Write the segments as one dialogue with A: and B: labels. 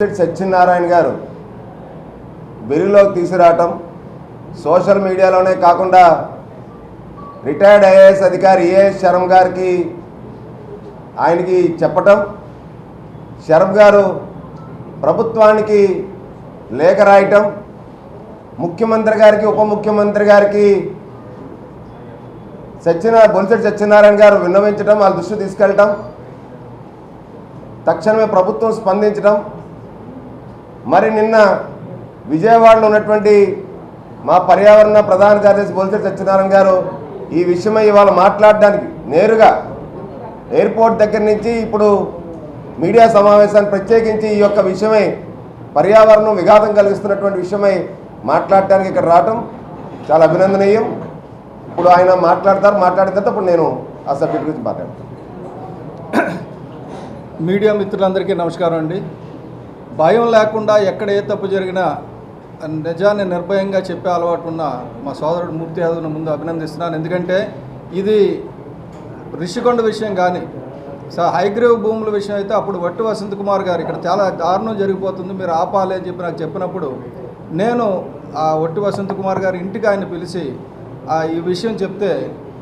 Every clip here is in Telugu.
A: సత్యనారాయణ గారు వెలుగులోకి తీసుకురావటం సోషల్ మీడియాలోనే కాకుండా రిటైర్డ్ ఐఏఎస్ అధికారి ఏఎస్ శరం గారికి ఆయనకి చెప్పటం శరం గారు ప్రభుత్వానికి లేఖ రాయటం ముఖ్యమంత్రి గారికి ఉప ముఖ్యమంత్రి గారికి సత్యనారాయణ బొలిసెట్టి సత్యనారాయణ గారు విన్నవించడం వాళ్ళ దృష్టి తీసుకెళ్ళటం తక్షణమే ప్రభుత్వం స్పందించడం మరి నిన్న విజయవాడలో ఉన్నటువంటి మా పర్యావరణ ప్రధాన కార్యదర్శి బొలిసెట్టి సత్యనారాయణ గారు ఈ విషయమై ఇవాళ మాట్లాడడానికి నేరుగా ఎయిర్పోర్ట్ దగ్గర నుంచి ఇప్పుడు మీడియా సమావేశాన్ని ప్రత్యేకించి ఈ యొక్క విషయమై పర్యావరణం విఘాతం కలిగిస్తున్నటువంటి విషయమై మాట్లాడడానికి ఇక్కడ రావటం చాలా అభినందనీయం. ఇప్పుడు ఆయన మాట్లాడతారు మాట్లాడిన తర్వాత ఇప్పుడు నేను ఆ సబ్జెక్ట్ గురించి మాట్లాడతాను.
B: మీడియా మిత్రులందరికీ నమస్కారం అండి. భయం లేకుండా ఎక్కడ ఏ తప్పు జరిగినా నిజాన్ని నిర్భయంగా చెప్పే అలవాటు ఉన్న మా సోదరుడు మూర్తి యాదవ్ను ముందు అభినందిస్తున్నాను. ఎందుకంటే ఇది రిషికొండ విషయం కానీ సార్ హైగ్రేవ్ భూముల విషయం అయితే అప్పుడు వట్టి వసంత్ కుమార్ గారు ఇక్కడ చాలా దారుణం జరిగిపోతుంది మీరు ఆపాలి అని చెప్పి నాకు చెప్పినప్పుడు నేను ఆ వట్టి వసంత్ కుమార్ గారి ఇంటికి ఆయన పిలిచి ఆ ఈ విషయం చెప్తే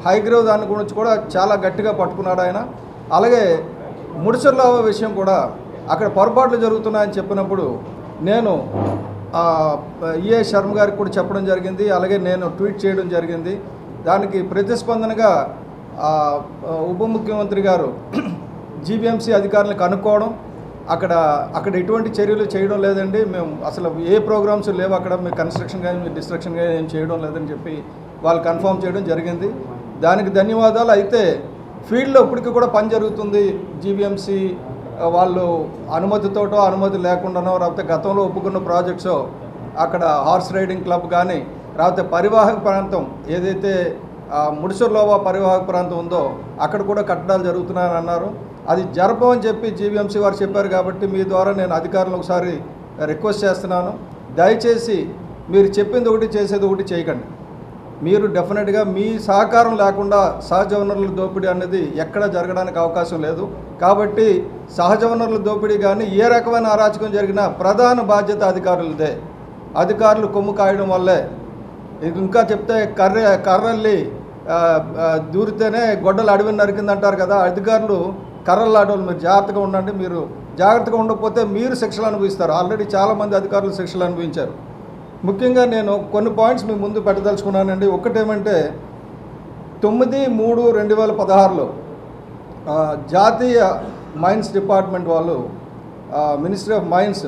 B: హైగ్రేవ్ దాని గురించి కూడా చాలా గట్టిగా పట్టుకున్నాడు ఆయన. అలాగే ముడిసర్ల విషయం కూడా అక్కడ పొరపాట్లు జరుగుతున్నాయని చెప్పినప్పుడు నేను ఈఏ శర్మ గారికి కూడా చెప్పడం జరిగింది అలాగే నేను ట్వీట్ చేయడం జరిగింది. దానికి ప్రతిస్పందనగా ఉప ముఖ్యమంత్రి గారు జీబీఎంసీ అధికారులను కనుక్కోవడం అక్కడ అక్కడ ఎటువంటి చర్యలు చేయడం లేదండి. మేము అసలు ఏ ప్రోగ్రామ్స్ లేవు అక్కడ మీ కన్స్ట్రక్షన్ కానీ మీ డిస్ట్రక్షన్ కానీ ఏం చేయడం లేదని చెప్పి వాళ్ళు కన్ఫర్మ్ చేయడం జరిగింది. దానికి ధన్యవాదాలు. అయితే ఫీల్డ్లో ఇప్పటికీ కూడా పని జరుగుతుంది జీబీఎంసీ వాళ్ళు అనుమతితోటో అనుమతి లేకుండానో లేకపోతే గతంలో ఒప్పుకున్న ప్రాజెక్ట్స్ అక్కడ హార్స్ రైడింగ్ క్లబ్ కానీ లేకపోతే పరివాహక ప్రాంతం ఏదైతే ముడిసర్లోవా పరివాహక ప్రాంతం ఉందో అక్కడ కూడా కట్టడాలు జరుగుతున్నాయని అన్నారు. అది జరపమని చెప్పి జీవీఎంసీ వారు చెప్పారు కాబట్టి మీ ద్వారా నేను అధికారులను ఒకసారి రిక్వెస్ట్ చేస్తున్నాను. దయచేసి మీరు చెప్పింది ఒకటి చేసేది ఒకటి చేయకండి. మీరు డెఫినెట్గా మీ సహకారం లేకుండా సహజ వనరుల దోపిడీ అనేది ఎక్కడ జరగడానికి అవకాశం లేదు. కాబట్టి సహజ వనరుల దోపిడీ కానీ ఏ రకమైన అరాచకం జరిగినా ప్రధాన బాధ్యత అధికారులదే. అధికారులు కొమ్ము కాయడం వల్లే. ఇది ఇంకా చెప్తే కర్ర కర్రల్ని దూరితేనే గొడ్డలు అడవిని నరికిందంటారు కదా అధికారులు కర్రలు మీరు జాగ్రత్తగా ఉండండి మీరు జాగ్రత్తగా ఉండకపోతే మీరు శిక్షలు అనుభవిస్తారు. ఆల్రెడీ చాలామంది అధికారులు శిక్షలు అనుభవించారు. ముఖ్యంగా నేను కొన్ని పాయింట్స్ మీ ముందు పెట్టదలుచుకున్నానండి. ఒకటేమంటే తొమ్మిది మూడు రెండు వేల పదహారులో జాతీయ మైన్స్ డిపార్ట్మెంట్ వాళ్ళు మినిస్ట్రీ ఆఫ్ మైన్స్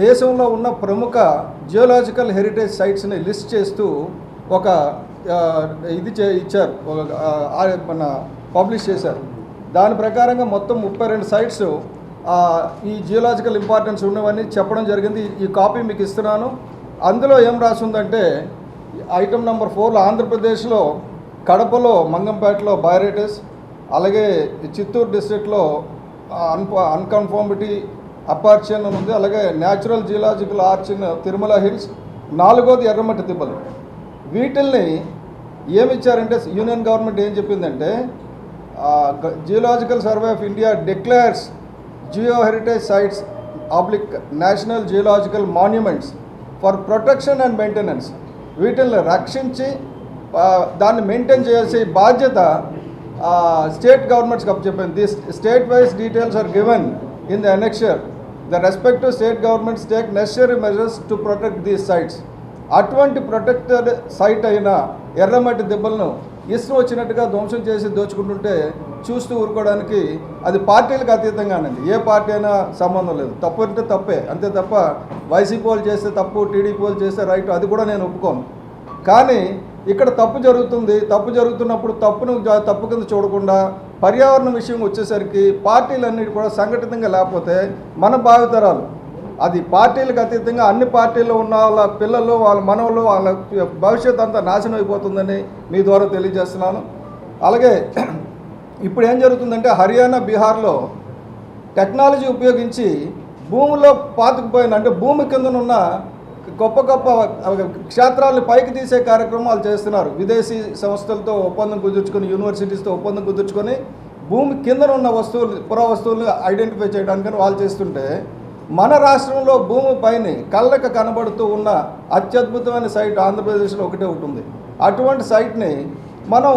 B: దేశంలో ఉన్న ప్రముఖ జియోలాజికల్ హెరిటేజ్ సైట్స్ని లిస్ట్ చేస్తూ ఒక ఇది చే ఇచ్చారు. మన పబ్లిష్ చేశారు. దాని ప్రకారంగా మొత్తం ముప్పై రెండు సైట్స్ ఈ జియోలాజికల్ ఇంపార్టెన్స్ ఉన్నవన్నీ చెప్పడం జరిగింది. ఈ కాపీ మీకు ఇస్తున్నాను. అందులో ఏం రాసిందంటే ఐటమ్ నెంబర్ ఫోర్లో ఆంధ్రప్రదేశ్లో కడపలో మంగంపేటలో బయోరేటస్ అలాగే చిత్తూరు డిస్ట్రిక్ట్లో అన్ అన్కన్ఫార్మిటీ అపార్చన్ ఉంది. అలాగే న్యాచురల్ జియోలాజికల్ ఆర్చిన్ తిరుమల హిల్స్ నాలుగోది ఎర్రమట్టి దిబ్బలు వీటిల్ని ఏమి ఇచ్చారంటే యూనియన్ గవర్నమెంట్ ఏం చెప్పిందంటే geological survey of India declares geo heritage sites oblique national geological monuments for protection and maintenance. వీటిని రక్షించి దాన్ని మెయింటైన్ చేసే బాధ్యత స్టేట్ గవర్నమెంట్స్కి అప్పచెప్పింది this state wise details are given in the annexure the respective state governments take necessary measures to protect these sites. అటువంటి ప్రొటెక్టెడ్ సైట్ అయిన ఎర్రమట్టి దెబ్బలను ఇష్టం వచ్చినట్టుగా ధ్వంసం చేసి దోచుకుంటుంటే చూస్తూ ఊరుకోవడానికి అది పార్టీలకు అతీతంగానండి ఏ పార్టీ అయినా సంబంధం లేదు. తప్పు అంటే తప్పే. అంతే తప్ప వైసీపీ వాళ్ళు చేస్తే తప్పు టీడీపీ వాళ్ళు చేస్తే రైట్ అది కూడా నేను ఒప్పుకోను. కానీ ఇక్కడ తప్పు జరుగుతుంది. తప్పు జరుగుతున్నప్పుడు తప్పును తప్పు కింద చూడకుండా పర్యావరణ విషయం వచ్చేసరికి పార్టీలన్నిటి కూడా సంఘటితంగా లేకపోతే మన భావితరాలు అది పార్టీలకు అతీతంగా అన్ని పార్టీల్లో ఉన్న వాళ్ళ పిల్లలు వాళ్ళ మనవలు వాళ్ళ భవిష్యత్ అంతా నాశనం అయిపోతుందని మీ ద్వారా తెలియజేస్తున్నాను. అలాగే ఇప్పుడు ఏం జరుగుతుందంటే హర్యానా బీహార్లో టెక్నాలజీ ఉపయోగించి భూమిలో పాతుకుపోయిన అంటే భూమి కిందనున్న గొప్ప గొప్ప క్షేత్రాలను పైకి తీసే కార్యక్రమాలు చేస్తున్నారు. విదేశీ సంస్థలతో ఒప్పందం కుదుర్చుకొని యూనివర్సిటీస్తో ఒప్పందం కుదుర్చుకొని భూమి కిందనున్న ఉన్న వస్తువులు పురా వస్తువులను ఐడెంటిఫై చేయడానికని వాళ్ళు చేస్తుంటే మన రాష్ట్రంలో భూమిపైన కళ్ళకు కనబడుతూ ఉన్న అత్యద్భుతమైన సైట్ ఆంధ్రప్రదేశ్లో ఒకటే ఉంటుంది. అటువంటి సైట్ని మనం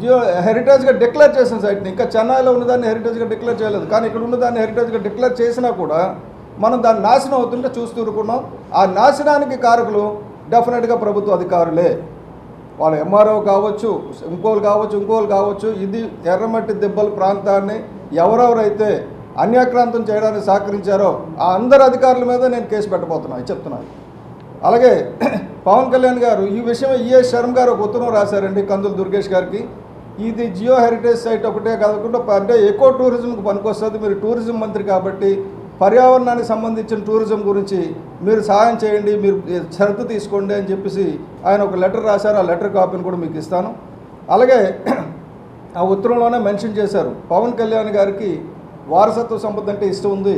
B: జియో హెరిటేజ్గా డిక్లేర్ చేసిన సైట్ని ఇంకా చెన్నైలో ఉన్నదాన్ని హెరిటేజ్గా డిక్లేర్ చేయలేదు. కానీ ఇక్కడ ఉన్నదాన్ని హెరిటేజ్గా డిక్లేర్ చేసినా కూడా మనం దాన్ని నాశనం అవుతుంటే చూస్తూరుకున్నాం ఆ నాశనానికి కారకులు డెఫినెట్గా ప్రభుత్వ అధికారులే. వాళ్ళు ఎంఆర్ఓ కావచ్చు ఇంకోలు కావచ్చు ఇంకోలు కావచ్చు ఇది ఎర్రమట్టి దెబ్బల ప్రాంతాన్ని ఎవరెవరైతే అన్యాక్రాంతం చేయడానికి సహకరించారో ఆ అందరు అధికారుల మీద నేను కేసు పెట్టబోతున్నాను చెప్తున్నాను అలాగే పవన్ కళ్యాణ్ గారు ఈ విషయం ఈఎస్ శర్మ గారు ఒక ఉత్తరం రాశారండి కందుల దుర్గేష్ గారికి? ఇది జియో హెరిటేజ్ సైట్ ఒకటే కాకుండా అంటే ఎకో టూరిజంకి పనికొస్తుంది మీరు టూరిజం మంత్రి కాబట్టి పర్యావరణానికి సంబంధించిన టూరిజం గురించి మీరు సహాయం చేయండి మీరు శ్రద్ధ తీసుకోండి అని చెప్పేసి ఆయన ఒక లెటర్ రాశారు ఆ లెటర్ కాపీని కూడా మీకు ఇస్తాను. అలాగే ఆ ఉత్తరంలోనే మెన్షన్ చేశారు పవన్ కళ్యాణ్ గారికి వారసత్వ సంపద అంటే ఇష్టం ఉంది.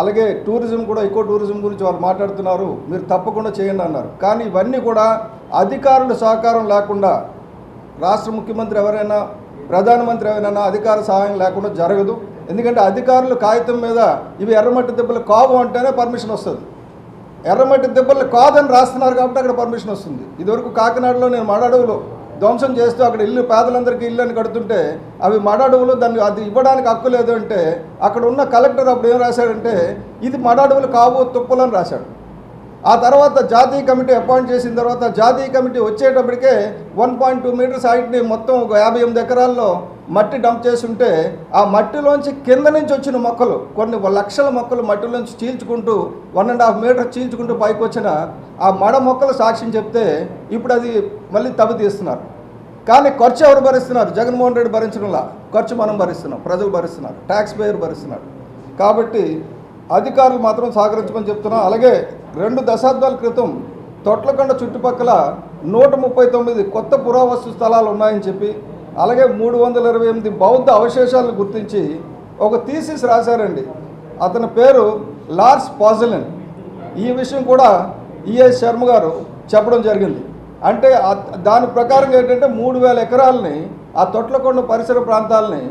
B: అలాగే టూరిజం కూడా ఎక్కువ టూరిజం గురించి వాళ్ళు మాట్లాడుతున్నారు. మీరు తప్పకుండా చేయండి అన్నారు. కానీ ఇవన్నీ కూడా అధికారుల సహకారం లేకుండా రాష్ట్ర ముఖ్యమంత్రి ఎవరైనా ప్రధానమంత్రి ఎవరైనా అధికార సహాయం లేకుండా జరగదు. ఎందుకంటే అధికారులు కాగితం మీద ఇవి ఎర్రమట్టి దెబ్బలు కావు అంటేనే పర్మిషన్ వస్తుంది. ఎర్రమట్టి దెబ్బలు కాదని రాస్తున్నారు కాబట్టి అక్కడ పర్మిషన్ వస్తుంది. ఇదివరకు కాకినాడలో నేను మడడుగులో ధ్వంసం చేస్తూ అక్కడ ఇల్లు పేదలందరికీ ఇల్లు అని కడుతుంటే అవి మడాడవులు దాన్ని అది ఇవ్వడానికి హక్కు లేదు అంటే అక్కడ ఉన్న కలెక్టర్ అప్పుడు ఏం రాశాడంటే ఇది మడాడవులు కావు తుప్పలని రాశాడు. ఆ తర్వాత జాతీయ కమిటీ అపాయింట్ చేసిన తర్వాత జాతీయ కమిటీ వచ్చేటప్పటికే వన్ పాయింట్ టూ మీటర్స్ హైట్ని మొత్తం ఒక యాభై ఎనిమిది ఎకరాల్లో మట్టి డంప్ చేస్తుంటే ఆ మట్టిలోంచి కింద నుంచి వచ్చిన మొక్కలు కొన్ని లక్షల మొక్కలు మట్టిలోంచి చీల్చుకుంటూ వన్ అండ్ హాఫ్ మీటర్ చీల్చుకుంటూ పైకి వచ్చిన ఆ మడ మొక్కలు సాక్ష్యం చెప్తే ఇప్పుడు అది మళ్ళీ తవ్వి తీస్తున్నారు. కానీ ఖర్చు ఎవరు భరిస్తున్నారు? జగన్మోహన్ రెడ్డి భరించడంలా. ఖర్చు మనం భరిస్తున్నాం ప్రజలు భరిస్తున్నారు ట్యాక్స్ పేయర్ భరిస్తున్నారు. కాబట్టి అధికారులు మాత్రం సహకరించమని చెప్తున్నాం. అలాగే రెండు దశాబ్దాల క్రితం తొట్లకొండ చుట్టుపక్కల నూట ముప్పై తొమ్మిది కొత్త పురావస్తు స్థలాలు ఉన్నాయని చెప్పి అలాగే మూడు వందల ఇరవై ఎనిమిది బౌద్ధ అవశేషాలను గుర్తించి ఒక థీసిస్ రాశారండి. అతని పేరు లార్స్ పాజలిన్. ఈ విషయం కూడా ఈఎస్ శర్మ గారు చెప్పడం జరిగింది. అంటే దాని ప్రకారం ఏంటంటే మూడు వేల ఎకరాలని ఆ తొట్లకొండ పరిసర ప్రాంతాలని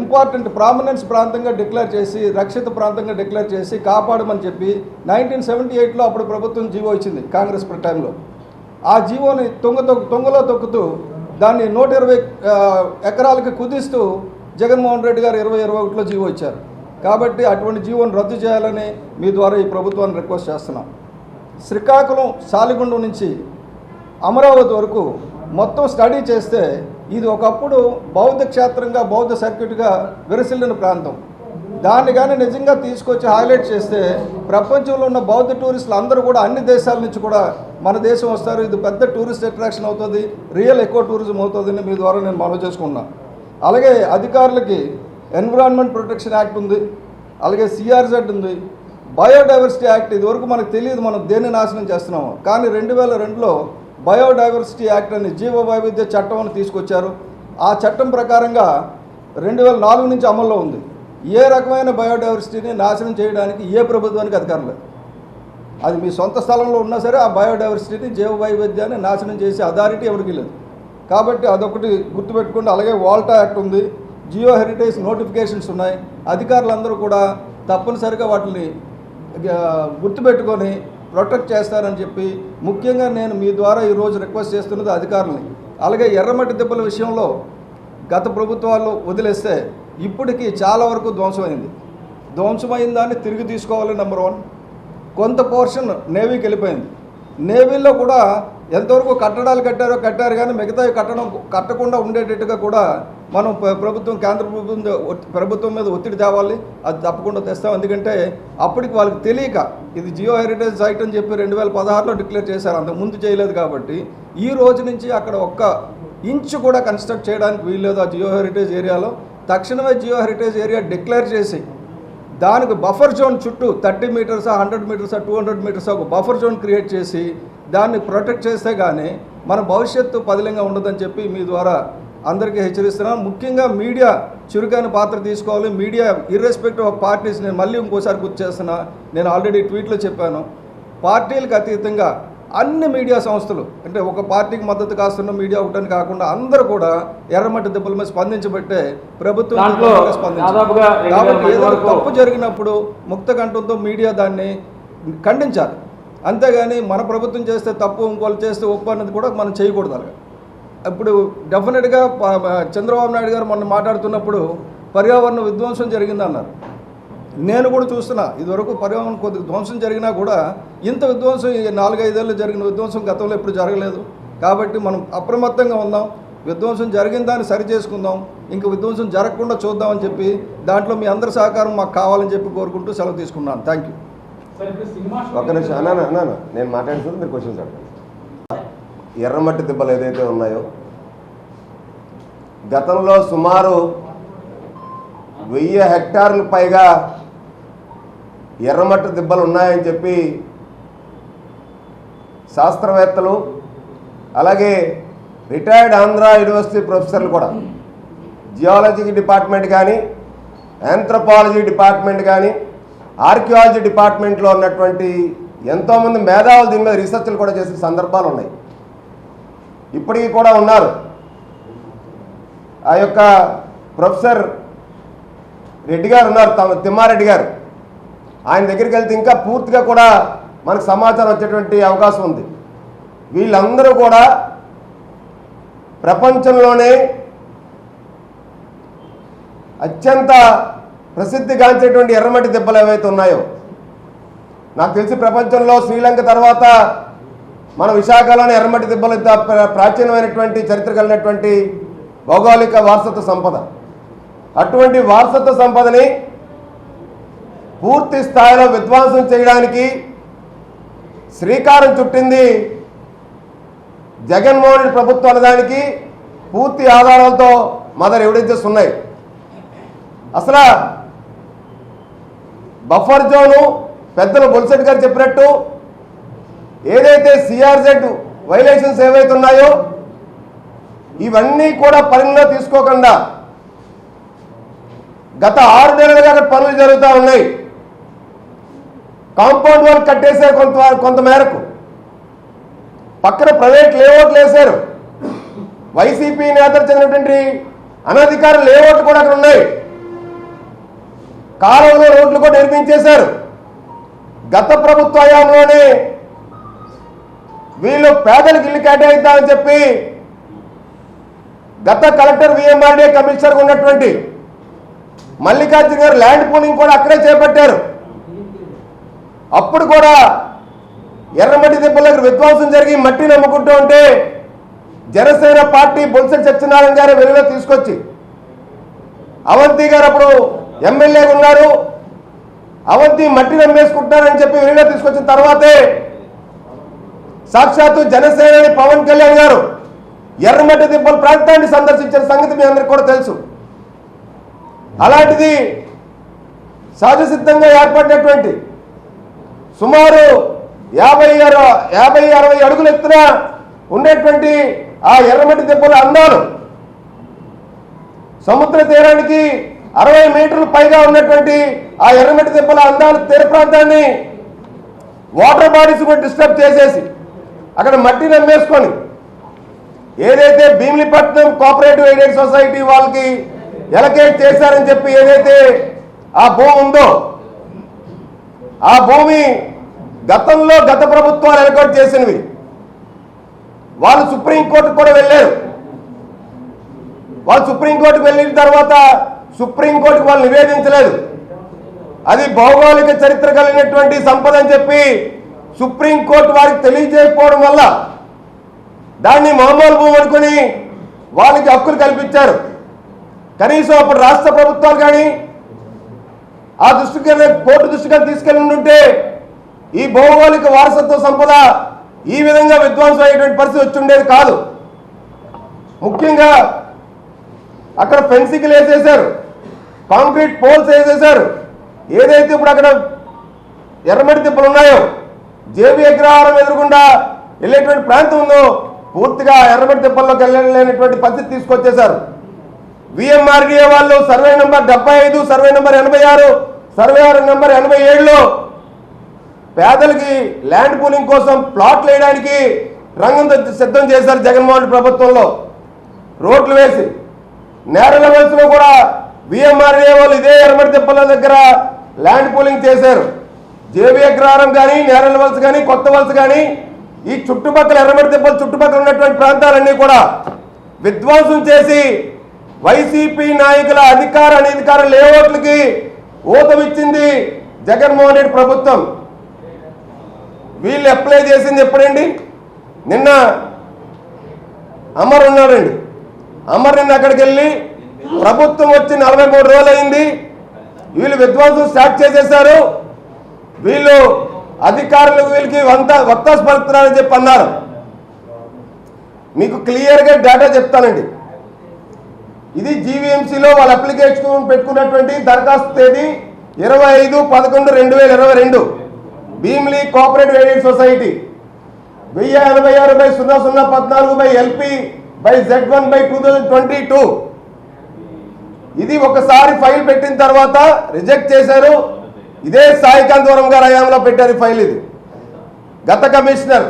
B: ఇంపార్టెంట్ ప్రామినెన్స్ ప్రాంతంగా డిక్లేర్ చేసి రక్షిత ప్రాంతంగా డిక్లేర్ చేసి కాపాడమని చెప్పి నైన్టీన్ సెవెంటీ ఎయిట్లో అప్పుడు ప్రభుత్వం జీవో ఇచ్చింది కాంగ్రెస్ టైంలో. ఆ జీవోని తొంగ తొక్కు తొంగలో తొక్కుతూ దాన్ని నూట ఇరవై ఎకరాలకి కుదిస్తూ జగన్మోహన్ రెడ్డి గారు ఇరవై ఇరవై ఒకటిలో జీవో ఇచ్చారు. కాబట్టి అటువంటి జీవోని రద్దు చేయాలని మీ ద్వారా ఈ ప్రభుత్వాన్ని రిక్వెస్ట్ చేస్తున్నాం. శ్రీకాకుళం సాలిగుండం నుంచి అమరావతి వరకు మొత్తం స్టడీ చేస్తే ఇది ఒకప్పుడు బౌద్ధ క్షేత్రంగా బౌద్ధ సర్క్యూట్గా విరసిల్లిన ప్రాంతం. దాన్ని కానీ నిజంగా తీసుకొచ్చి హైలైట్ చేస్తే ప్రపంచంలో ఉన్న బౌద్ధ టూరిస్టులు అందరూ కూడా అన్ని దేశాల నుంచి కూడా మన దేశం వస్తారు. ఇది పెద్ద టూరిస్ట్ అట్రాక్షన్ అవుతుంది. రియల్ ఎక్కువ టూరిజం అవుతుందని మీ ద్వారా నేను మనవి చేసుకున్నా. అలాగే అధికారులకి ఎన్విరాన్మెంట్ ప్రొటెక్షన్ యాక్ట్ ఉంది. అలాగే సిఆర్జెడ్ ఉంది. బయోడైవర్సిటీ యాక్ట్ ఇదివరకు మనకు తెలియదు మనం దేన్ని నాశనం చేస్తున్నాము. కానీ రెండు వేల రెండులో బయోడైవర్సిటీ యాక్ట్ అని జీవ వైవిధ్య చట్టం అని తీసుకొచ్చారు. ఆ చట్టం ప్రకారంగా రెండు వేల నాలుగు నుంచి అమల్లో ఉంది. ఏ రకమైన బయోడైవర్సిటీని నాశనం చేయడానికి ఏ ప్రభుత్వానికి అధికారం లేదు. అది మీ సొంత స్థలంలో ఉన్నా సరే ఆ బయోడైవర్సిటీని జీవ వైవిధ్యాన్ని నాశనం చేసే అథారిటీ ఎవరికి లేదు. కాబట్టి అదొకటి గుర్తుపెట్టుకోండి. అలాగే వాల్టా యాక్ట్ ఉంది. జియో హెరిటేజ్ నోటిఫికేషన్స్ ఉన్నాయి. అధికారులందరూ కూడా తప్పనిసరిగా వాటిని గుర్తుపెట్టుకొని ప్రొటెక్ట్ చేస్తారని చెప్పి ముఖ్యంగా నేను మీ ద్వారా ఈరోజు రిక్వెస్ట్ చేస్తున్నది అధికారులని. అలాగే ఎర్రమట్టి దెబ్బల విషయంలో గత ప్రభుత్వాలు వదిలేస్తే ఇప్పటికీ చాలా వరకు ధ్వంసమైంది. ధ్వంసమైన దాన్ని తిరిగి తీసుకోవాలి నెంబర్ వన్ కొంత పోర్షన్ నేవీకి వెళ్ళిపోయింది. నేవీలో కూడా ఎంతవరకు కట్టడాలు కట్టారో కట్టారు కానీ మిగతా కట్టడం కట్టకుండా ఉండేటట్టుగా కూడా మనం ప్రభుత్వం కేంద్ర ప్రభుత్వం ప్రభుత్వం మీద ఒత్తిడి తేవాలి అది తప్పకుండా తెస్తాం. ఎందుకంటే అప్పటికి వాళ్ళకి తెలియక ఇది జియో హెరిటేజ్ సైట్ అని చెప్పి రెండు వేల పదహారులో డిక్లేర్ చేశారు. అంత ముందు చేయలేదు కాబట్టి ఈ రోజు నుంచి అక్కడ ఒక్క ఇంచు కూడా కన్స్ట్రక్ట్ చేయడానికి వీల్లేదు ఆ జియో హెరిటేజ్ ఏరియాలో. తక్షణమే జియో హెరిటేజ్ ఏరియా డిక్లేర్ చేసి దానికి బఫర్ జోన్ చుట్టూ థర్టీ మీటర్సా హండ్రెడ్ మీటర్సా టూ హండ్రెడ్ మీటర్స్ ఒక బఫర్ జోన్ క్రియేట్ చేసి దాన్ని ప్రొటెక్ట్ చేస్తే కానీ మన భవిష్యత్తు పదిలంగా ఉండదని చెప్పి మీ ద్వారా అందరికీ హెచ్చరిస్తున్నాను. ముఖ్యంగా మీడియా చురుకైన పాత్ర తీసుకోవాలి. మీడియా ఇర్రెస్పెక్టివ్ ఆఫ్ పార్టీస్ నేను మళ్ళీ ఇంకోసారి గుర్తు చేస్తున్నా. నేను ఆల్రెడీ ట్వీట్లో చెప్పాను. పార్టీలకు అతీతంగా అన్ని మీడియా సంస్థలు అంటే ఒక పార్టీకి మద్దతు కాస్తున్న మీడియా ఒకటని కాకుండా అందరూ కూడా ఎర్రమట్టి దెబ్బల మీద స్పందించబట్టే ప్రభుత్వం కాబట్టి ఏదైనా తప్పు జరిగినప్పుడు ముక్త కంఠంతో మీడియా దాన్ని ఖండించాలి. అంతేగాని మన ప్రభుత్వం చేస్తే తప్పు ఇంకోళ్ళు చేస్తే ఒప్పు అన్నది కూడా మనం చేయకూడదు అలాగా. ఇప్పుడు డెఫినెట్గా చంద్రబాబు నాయుడు గారు మొన్న మాట్లాడుతున్నప్పుడు పర్యావరణ విధ్వంసం జరిగిందన్నారు. నేను కూడా చూస్తున్నా. ఇదివరకు పర్యావరణం కొద్ది ధ్వంసం జరిగినా కూడా ఇంత విధ్వంసం ఈ నాలుగైదేళ్ళు జరిగిన విధ్వంసం గతంలో ఎప్పుడు జరగలేదు. కాబట్టి మనం అప్రమత్తంగా ఉందాం. విధ్వంసం జరిగిన దాన్ని సరి చేసుకుందాం. ఇంకా విధ్వంసం జరగకుండా చూద్దామని చెప్పి దాంట్లో మీ అందరి సహకారం మాకు కావాలని చెప్పి కోరుకుంటూ సెలవు తీసుకున్నాను. Thank you.
C: సార్ ఇప్పుడు సినిమా
A: ఒక్క నిమిషం. అన్నా అన్నా అన్నా. నేను మాట్లాడుతుంది మీరు క్వశ్చన్స్ అడగండి. ఎర్రమట్టి దిబ్బలు ఏదైతే ఉన్నాయో గతంలో సుమారు వెయ్యి హెక్టార్లు పైగా ఎర్రమట్టి దిబ్బలు ఉన్నాయని చెప్పి శాస్త్రవేత్తలు అలాగే రిటైర్డ్ ఆంధ్ర యూనివర్సిటీ ప్రొఫెసర్లు కూడా జియాలజీ డిపార్ట్మెంట్ కానీ ఆంథ్రపాలజీ డిపార్ట్మెంట్ కానీ ఆర్కియాలజీ డిపార్ట్మెంట్లో ఉన్నటువంటి ఎంతోమంది మేధావులు దీని మీద రీసెర్చ్లు కూడా చేసిన సందర్భాలు ఉన్నాయి. ఇప్పటికీ కూడా ఉన్నారు. ఆ యొక్క ప్రొఫెసర్ రెడ్డి గారు ఉన్నారు తమ తిమ్మారెడ్డి గారు. ఆయన దగ్గరికి వెళ్తే ఇంకా పూర్తిగా కూడా మనకు సమాచారం వచ్చేటువంటి అవకాశం ఉంది. వీళ్ళందరూ కూడా ప్రపంచంలోనే అత్యంత ప్రసిద్ధిగాంచేటువంటి ఎర్రమట్టి దెబ్బలు ఏవైతే ఉన్నాయో నాకు తెలిసి ప్రపంచంలో శ్రీలంక తర్వాత మన విశాఖలోని ఎర్రమట్టి దెబ్బలు ప్రాచీనమైనటువంటి చరిత్ర కలిగినటువంటి భౌగోళిక వారసత్వ సంపద. అటువంటి వారసత్వ సంపదని పూర్తి స్థాయిలో విధ్వంసం చేయడానికి శ్రీకారం చుట్టింది జగన్మోహన్ రెడ్డి ప్రభుత్వం అనడానికి పూర్తి ఆధారాలతో మదర్ ఎవిడెన్సెస్ ఉన్నాయి. అసలు బఫర్ జోను పెద్దలు బొలిసెట్ గారు చెప్పినట్టు ఏదైతే సిఆర్జెడ్ వైలేషన్స్ ఏవైతే ఉన్నాయో ఇవన్నీ కూడా పరిగణలో తీసుకోకుండా గత ఆరు నెలలుగా పనులు జరుగుతూ ఉన్నాయి. కాంపౌండ్ వాళ్ళు కట్టేశారు కొంత కొంత మేరకు. పక్కన ప్రైవేట్ లేఅవుట్లు వేశారు. వైసీపీ నేతలు చెందినటువంటి అనధికార లేఅవుట్లు కూడా అక్కడ ఉన్నాయి. కాలంలో రోడ్లు కూడా నిర్మించేశారు. గత ప్రభుత్వ హయాంలోనే వీళ్ళు పేదలకు ఇల్లు కేటాయిద్దామని చెప్పి గత కలెక్టర్ విఎంఆర్డీఏ కమిషనర్ ఉన్నటువంటి మల్లికార్జున గారు ల్యాండ్ పూలింగ్ కూడా అక్కడే చేపట్టారు. అప్పుడు కూడా ఎర్రమట్టి దెబ్బల దగ్గర విధ్వంసం జరిగి మట్టి నమ్ముకుంటూ ఉంటే జనసేన పార్టీ బొత్స సత్యనారాయణ గారు వెలుగులో తీసుకొచ్చి అవంతి గారు అప్పుడు ఎమ్మెల్యేగా ఉన్నారు. అవంతి మట్టి నమ్మేసుకుంటున్నారని చెప్పి వెలుగులో తీసుకొచ్చిన తర్వాతే సాక్షాత్తు జనసేనని పవన్ కళ్యాణ్ గారు ఎర్రమట్టి దిబ్బల ప్రాంతాన్ని సందర్శించిన సంగతి మీ అందరికి కూడా తెలుసు. అలాంటిది సహజసిద్ధంగా ఏర్పడినటువంటి సుమారు యాభై అర యాభై అరవై అడుగులు ఎత్తున ఉండేటువంటి ఆ ఎర్రమట్టి దెబ్బల అందాలు. సముద్ర తీరానికి అరవై మీటర్లు పైగా ఉన్నటువంటి ఆ ఎర్రమట్టి దెబ్బల అందాలు తీర ప్రాంతాన్ని వాటర్ బాడీస్ కూడా డిస్టర్బ్ చేసేసి అక్కడ మట్టి నమ్మేసుకొని ఏదైతే భీమిలిపట్నం కోఆపరేటివ్ ఎయిడెడ్ సొసైటీ వాళ్ళకి ఎలకేట్ చేశారని చెప్పి ఏదైతే ఆ భూమి ఉందో ఆ భూమి గతంలో గత ప్రభుత్వాలు ఏర్పాటు చేసినవి. వాళ్ళు సుప్రీంకోర్టుకు కూడా వెళ్ళారు. వాళ్ళు సుప్రీంకోర్టుకు వెళ్ళిన తర్వాత సుప్రీంకోర్టుకు వాళ్ళు నివేదించలేదు. అది భౌగోళిక చరిత్ర కలిగినటువంటి సంపద అని చెప్పి సుప్రీంకోర్టు వారికి తెలియజేయకపోవడం వల్ల దాన్ని మామూలు భూమి అనుకుని వాళ్ళకి హక్కులు కల్పించారు. కనీసం అప్పుడు రాష్ట్ర ప్రభుత్వాలు కానీ ఆ దృష్టికి కోర్టు దృష్టికి తీసుకెళ్ళి ఉంటే ఈ భౌగోళిక వారసత్వ సంపద ఈ విధంగా విధ్వంసం అయ్యేటువంటి పరిస్థితి వచ్చిండేది కాదు. ముఖ్యంగా అక్కడ ఫెన్సింగ్లు వేసేసారు కాంక్రీట్ పోల్స్ వేసేసారు ఏదైతే ఇప్పుడు అక్కడ ఎర్రమడి తిప్పలు ఉన్నాయో జేబీ అగ్రహారం ఎదురుకుండా వెళ్ళేటువంటి ప్రాంతం ఉందో పూర్తిగా ఎర్రమడి తిప్పల్లోకి వెళ్ళలేనటువంటి పరిస్థితి తీసుకొచ్చేశారు. విఎంఆర్డిఏ వాళ్ళు సర్వే నెంబర్ డెబ్బై ఐదు సర్వే నెంబర్ ఎనభై ఆరు సర్వే నెంబర్ ఎనభై ఏడులో పేదలకి ల్యాండ్ పూలింగ్ కోసం ప్లాట్లు వేయడానికి రంగం సిద్ధం చేశారు జగన్మోహన్ ప్రభుత్వంలో. రోడ్లు వేసి నేర లెవెల్స్ కూడా విఎంఆర్ఏ వాళ్ళు ఇదే ఎర్రమడి తిప్పల దగ్గర ల్యాండ్ పూలింగ్ చేశారు. జేబీ అగ్రహారం కానీ నేర లెవెల్స్ కానీ కొత్త వలస కానీ ఈ చుట్టుపక్కల ఎర్రమడి తిప్పల చుట్టుపక్కల ఉన్నటువంటి ప్రాంతాలన్నీ కూడా విధ్వంసం చేసి వైసీపీ నాయకుల అధికార అనధికార లేఅవుట్లకి ఊతమిచ్చింది జగన్మోహన్ రెడ్డి ప్రభుత్వం. వీళ్ళు అప్లై చేసింది ఎప్పుడండి? నిన్న అమర్ ఉన్నాడండి. అమర్ నిన్న అక్కడికి వెళ్ళి? ప్రభుత్వం వచ్చి నలభై మూడు రోజులు అయింది. వీళ్ళు విధ్వంసం స్టార్ట్ చేసేశారు వీళ్ళు అధికారులు వీళ్ళకి వంత వత్తాసు పలుకుతున్నారని చెప్పి అన్నారు. మీకు క్లియర్గా డేటా చెప్తానండి. ఇది జీవీఎంసీలో వాళ్ళ అప్లికేషన్ పెట్టుకున్నటువంటి దరఖాస్తు తేదీ ఇరవై ఐదు పదకొండు రెండు వేల ఇరవై రెండు. భీమ్లీ కోఆపరేటివ్ ఎయిడెడ్ సొసైటీ వెయ్యి ఎనభై ఆరు బై సున్నా సున్నా పద్నాలుగు by LP by Z one by two thousand twenty two ఇది ఒకసారి ఫైల్ పెట్టిన తర్వాత రిజెక్ట్ చేశారు. ఇదే సాయికాంతవరం గారు హయాంలో పెట్టారు ఫైల్ ఇది. గత కమిషనర్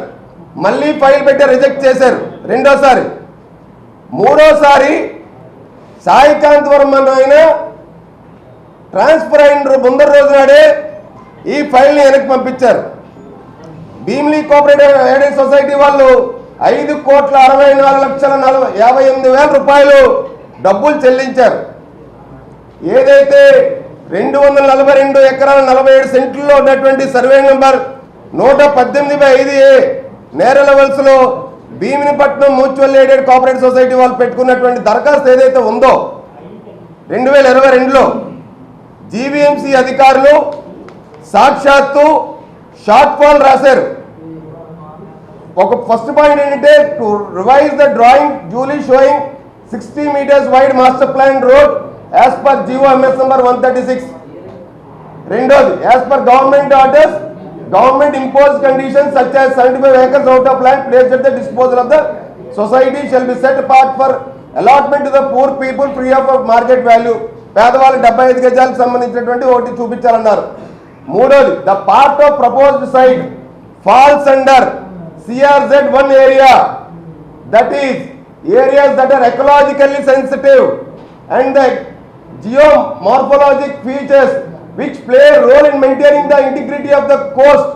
A: మళ్ళీ ఫైల్ పెట్టి రిజెక్ట్ చేశారు రెండోసారి. మూడోసారి సాయికాంత్ వర్మ ఆయన ట్రాన్స్ఫర్ అయిన ముందర రోజు నాడే ఈ ఫైల్ని వెనక్కి పంపించారు. భీమ్లీ కోఆపరేటివ్ ఎయిడెడ్ సొసైటీ వాళ్ళు ఐదు కోట్ల అరవై నాలుగు లక్షల నలభై యాభై ఎనిమిది వేల రూపాయలు డబ్బులు చెల్లించారు. ఏదైతే రెండు వందల నలభై రెండు ఎకరాల నలభై ఏడు సెంట్లలో ఉన్నటువంటి సర్వే నెంబర్ నూట పద్దెనిమిది బై ఐదు ఏ నేర లెవెల్స్లో Bheemunipatnam mutual aided cooperative society వాళ్ళు పెట్టుకున్నటువంటి దరఖాస్తు ఏదైతే ఉందో రెండు వేల ఇరవై రెండులో జీవీఎంసీ అధికారులు సాక్షాత్తు షార్ట్ ఫాల్ రాశారు. ఒక ఫస్ట్ పాయింట్ ఏంటంటే to revise the drawing duly showing sixty meters wide master plan road as per GO MS number one thirty six రెండోది as per government orders government impose condition such as seventy five acres out of land place at the disposal of the society shall be set part for allotment to the poor people free of market value పేదవాళ్ళకి డెబ్బై ఐదు గజాలకు సంబంధించినటువంటి ఒకటి చూపించాలన్నారు. మూడోది the part of proposed site falls under CRZ one area that is areas that that are sensitive and and geo geomorphologic features which play a role in maintaining the integrity of the coast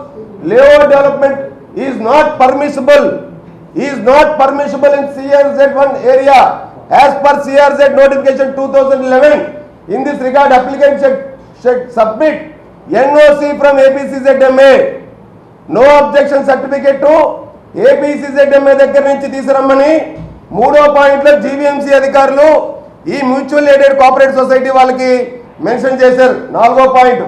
A: layout development is not permissible is not permissible in CRZ1 area as per CRZ notification 2011 in this regard applicant should, should submit NOC from APCZMA No objection certificate to APCZMA దగ్గర నుంచి తీసుకురమ్మని మూడో పాయింట్లో జీవీఎంసీ అధికారులు ఈ మ్యూచువల్ ఎయిడెడ్ కోఆపరేటివ్ సొసైటీ వాళ్ళకి మెన్షన్ చేశారు. నాలుగో పాయింట్.